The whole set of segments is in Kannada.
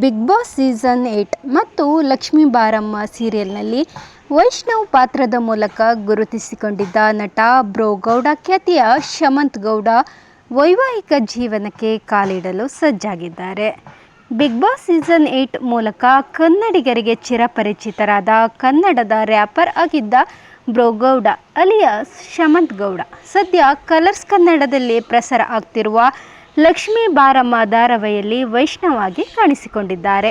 ಬಿಗ್ ಬಾಸ್ ಸೀಸನ್ ಏಟ್ ಮತ್ತು ಲಕ್ಷ್ಮೀ ಬಾರಮ್ಮ ಸೀರಿಯಲ್ನಲ್ಲಿ ವೈಷ್ಣವ್ ಪಾತ್ರದ ಮೂಲಕ ಗುರುತಿಸಿಕೊಂಡಿದ್ದ ನಟ ಬ್ರೋ ಗೌಡ, ಖ್ಯಾತಿಯ ಶಮಂತ್ ಗೌಡ ವೈವಾಹಿಕ ಜೀವನಕ್ಕೆ ಕಾಲಿಡಲು ಸಜ್ಜಾಗಿದ್ದಾರೆ. ಬಿಗ್ ಬಾಸ್ ಸೀಸನ್ ಏಟ್ ಮೂಲಕ ಕನ್ನಡಿಗರಿಗೆ ಚಿರಪರಿಚಿತರಾದ ಕನ್ನಡದ ರ್ಯಾಪರ್ ಆಗಿದ್ದ ಬ್ರೋ ಗೌಡ, ಅಲಿಯಾಸ್ ಶಮಂತ್ ಗೌಡ, ಸದ್ಯ ಕಲರ್ಸ್ ಕನ್ನಡದಲ್ಲಿ ಪ್ರಸಾರ ಆಗ್ತಿರುವ ಲಕ್ಷ್ಮೀ ಬಾರಮ್ಮ ಧಾರಾವಾಹಿಯಲ್ಲಿ ವೈಷ್ಣವಾಗಿ ಕಾಣಿಸಿಕೊಂಡಿದ್ದಾರೆ.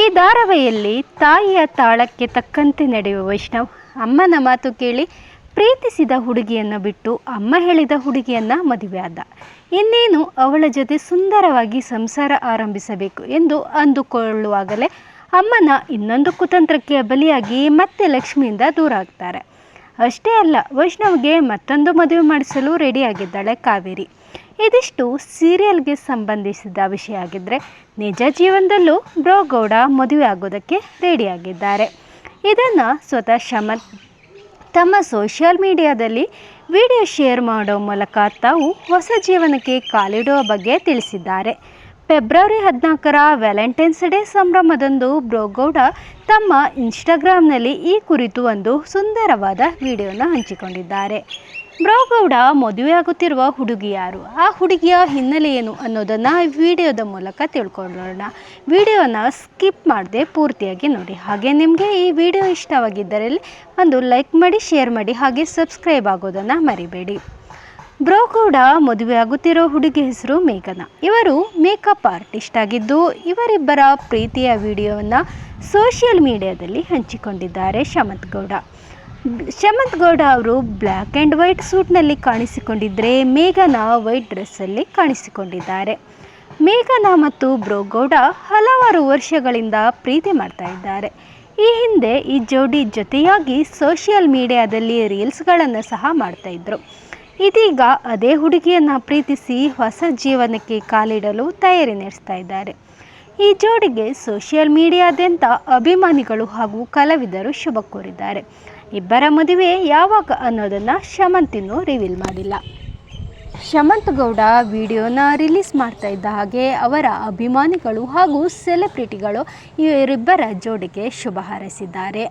ಈ ಧಾರಾವಾಹಿಯಲ್ಲಿ ತಾಯಿಯ ತಾಳಕ್ಕೆ ತಕ್ಕಂತೆ ನಡೆಯುವ ವೈಷ್ಣವ್ ಅಮ್ಮನ ಮಾತು ಕೇಳಿ ಪ್ರೀತಿಸಿದ ಹುಡುಗಿಯನ್ನು ಬಿಟ್ಟು ಅಮ್ಮ ಹೇಳಿದ ಹುಡುಗಿಯನ್ನು ಮದುವೆಯಾದ ಇನ್ನೇನು ಅವಳ ಜೊತೆ ಸುಂದರವಾಗಿ ಸಂಸಾರ ಆರಂಭಿಸಬೇಕು ಎಂದು ಅಂದುಕೊಳ್ಳುವಾಗಲೇ ಅಮ್ಮನ ಇನ್ನೊಂದು ಕುತಂತ್ರಕ್ಕೆ ಬಲಿಯಾಗಿ ಮತ್ತೆ ಲಕ್ಷ್ಮಿಯಿಂದ ದೂರ ಆಗ್ತಾರೆ. ಅಷ್ಟೇ ಅಲ್ಲ, ವೈಷ್ಣವ್ಗೆ ಮತ್ತೊಂದು ಮದುವೆ ಮಾಡಿಸಲು ರೆಡಿಯಾಗಿದ್ದಾಳೆ ಕಾವೇರಿ. ಇದಿಷ್ಟು ಸೀರಿಯಲ್ಗೆ ಸಂಬಂಧಿಸಿದ ವಿಷಯ ಆಗಿದ್ದರೆ ನಿಜ ಜೀವನದಲ್ಲೂ ಬ್ರೋ ಗೌಡ ಮದುವೆ ಆಗೋದಕ್ಕೆ ರೆಡಿಯಾಗಿದ್ದಾರೆ ಇದನ್ನು ಸ್ವತಃ ಶಮಂತ್ ತಮ್ಮ ಸೋಷಿಯಲ್ ಮೀಡಿಯಾದಲ್ಲಿ ವಿಡಿಯೋ ಶೇರ್ ಮಾಡೋ ಮೂಲಕ ತಾವು ಹೊಸ ಜೀವನಕ್ಕೆ ಕಾಲಿಡುವ ಬಗ್ಗೆ ತಿಳಿಸಿದ್ದಾರೆ. ಫೆಬ್ರವರಿ ಹದಿನಾಲ್ಕರ ವ್ಯಾಲೆಂಟೈನ್ಸ್ ಡೇ ಸಂಭ್ರಮದಂದು ಬ್ರೋಗೌಡ ತಮ್ಮ ಇನ್ಸ್ಟಾಗ್ರಾಮ್ನಲ್ಲಿ ಈ ಕುರಿತು ಒಂದು ಸುಂದರವಾದ ವಿಡಿಯೋನ ಹಂಚಿಕೊಂಡಿದ್ದಾರೆ. ಬ್ರೋಗೌಡ ಮದುವೆಯಾಗುತ್ತಿರುವ ಹುಡುಗಿ ಯಾರು? ಆ ಹುಡುಗಿಯ ಹಿನ್ನೆಲೆ ಏನು ಅನ್ನೋದನ್ನು ವಿಡಿಯೋದ ಮೂಲಕ ತಿಳ್ಕೊಳ್ಳೋಣ. ವಿಡಿಯೋನ ಸ್ಕಿಪ್ ಮಾಡದೆ ಪೂರ್ತಿಯಾಗಿ ನೋಡಿ. ಹಾಗೆ ನಿಮಗೆ ಈ ವಿಡಿಯೋ ಇಷ್ಟವಾಗಿದ್ದರೆ ಒಂದು ಲೈಕ್ ಮಾಡಿ, ಶೇರ್ ಮಾಡಿ, ಹಾಗೆ ಸಬ್ಸ್ಕ್ರೈಬ್ ಆಗೋದನ್ನು ಮರಿಬೇಡಿ. ಬ್ರೋ ಕೂಡ ಮದುವೆಯಾಗುತ್ತಿರೋ ಹುಡುಗಿ ಹೆಸರು ಮೇಘನ. ಇವರು ಮೇಕಪ್ ಆರ್ಟಿಸ್ಟ್ ಆಗಿದ್ದು, ಇವರಿಬ್ಬರ ಪ್ರೀತಿಯ ವಿಡಿಯೋವನ್ನು ಸೋಷಿಯಲ್ ಮೀಡಿಯಾದಲ್ಲಿ ಹಂಚಿಕೊಂಡಿದ್ದಾರೆ ಶಮತ್ ಗೌಡ ಶಮತ್ ಗೌಡ ಅವರು ಬ್ಲ್ಯಾಕ್ ಆ್ಯಂಡ್ ವೈಟ್ ಸೂಟ್ನಲ್ಲಿ ಕಾಣಿಸಿಕೊಂಡಿದ್ದರೆ ಮೇಘನ ವೈಟ್ ಡ್ರೆಸ್ಸಲ್ಲಿ ಕಾಣಿಸಿಕೊಂಡಿದ್ದಾರೆ. ಮೇಘನ ಮತ್ತು ಬ್ರೋಗೌಡ ಹಲವಾರು ವರ್ಷಗಳಿಂದ ಪ್ರೀತಿ ಮಾಡ್ತಾ ಇದ್ದಾರೆ. ಈ ಹಿಂದೆ ಈ ಜೋಡಿ ಜೊತೆಯಾಗಿ ಸೋಷಿಯಲ್ ಮೀಡಿಯಾದಲ್ಲಿ ರೀಲ್ಸ್ಗಳನ್ನು ಸಹ ಮಾಡ್ತಾಯಿದ್ರು ಇದೀಗ ಅದೇ ಹುಡುಗಿಯನ್ನು ಪ್ರೀತಿಸಿ ಹೊಸ ಜೀವನಕ್ಕೆ ಕಾಲಿಡಲು ತಯಾರಿ ನಡೆಸ್ತಾ ಇದ್ದಾರೆ. ಈ ಜೋಡಿಗೆ ಸೋಷಿಯಲ್ ಮೀಡಿಯಾದ್ಯಂತ ಅಭಿಮಾನಿಗಳು ಹಾಗೂ ಕಲಾವಿದರು ಶುಭ ಕೋರಿದ್ದಾರೆ. ಇಬ್ಬರ ಮದುವೆ ಯಾವಾಗ ಅನ್ನೋದನ್ನು ಶಮಂತ್ ಇನ್ನೂ ರಿವೀಲ್ ಮಾಡಿಲ್ಲ. ಶಮಂತ್ ಗೌಡ ವಿಡಿಯೋನ ರಿಲೀಸ್ ಮಾಡ್ತಾ ಇದ್ದ ಹಾಗೆ ಅವರ ಅಭಿಮಾನಿಗಳು ಹಾಗೂ ಸೆಲೆಬ್ರಿಟಿಗಳು ಇವರಿಬ್ಬರ ಜೋಡಿಗೆ ಶುಭ ಹಾರೈಸಿದ್ದಾರೆ.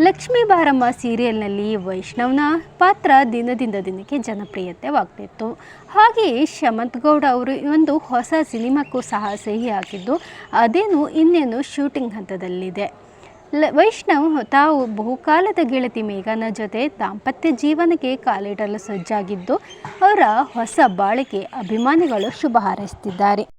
ಲಕ್ಷ್ಮೀ ಬಾರಮ್ಮ ಸೀರಿಯಲ್ನಲ್ಲಿ ವೈಷ್ಣವ್ನ ಪಾತ್ರ ದಿನದಿಂದ ದಿನಕ್ಕೆ ಜನಪ್ರಿಯತೆವಾಗ್ತಿತ್ತು. ಹಾಗೆಯೇ ಶಮಂತ್ ಗೌಡ ಅವರು ಒಂದು ಹೊಸ ಸಿನಿಮಾಕ್ಕೂ ಸಹ ಸಹಿ ಹಾಕಿದ್ದು ಅದೇನು ಇನ್ನೇನು ಶೂಟಿಂಗ್ ಹಂತದಲ್ಲಿದೆ. ಲ, ವೈಷ್ಣವ್ ತಾವು ಬಹುಕಾಲದ ಗೆಳತಿ ಮೇಘನ ಜೊತೆ ದಾಂಪತ್ಯ ಜೀವನಕ್ಕೆ ಕಾಲಿಡಲು ಸಜ್ಜಾಗಿದ್ದು, ಅವರ ಹೊಸ ಬಾಳಿಕೆ ಅಭಿಮಾನಿಗಳು ಶುಭ ಹಾರೈಸ್ತಿದ್ದಾರೆ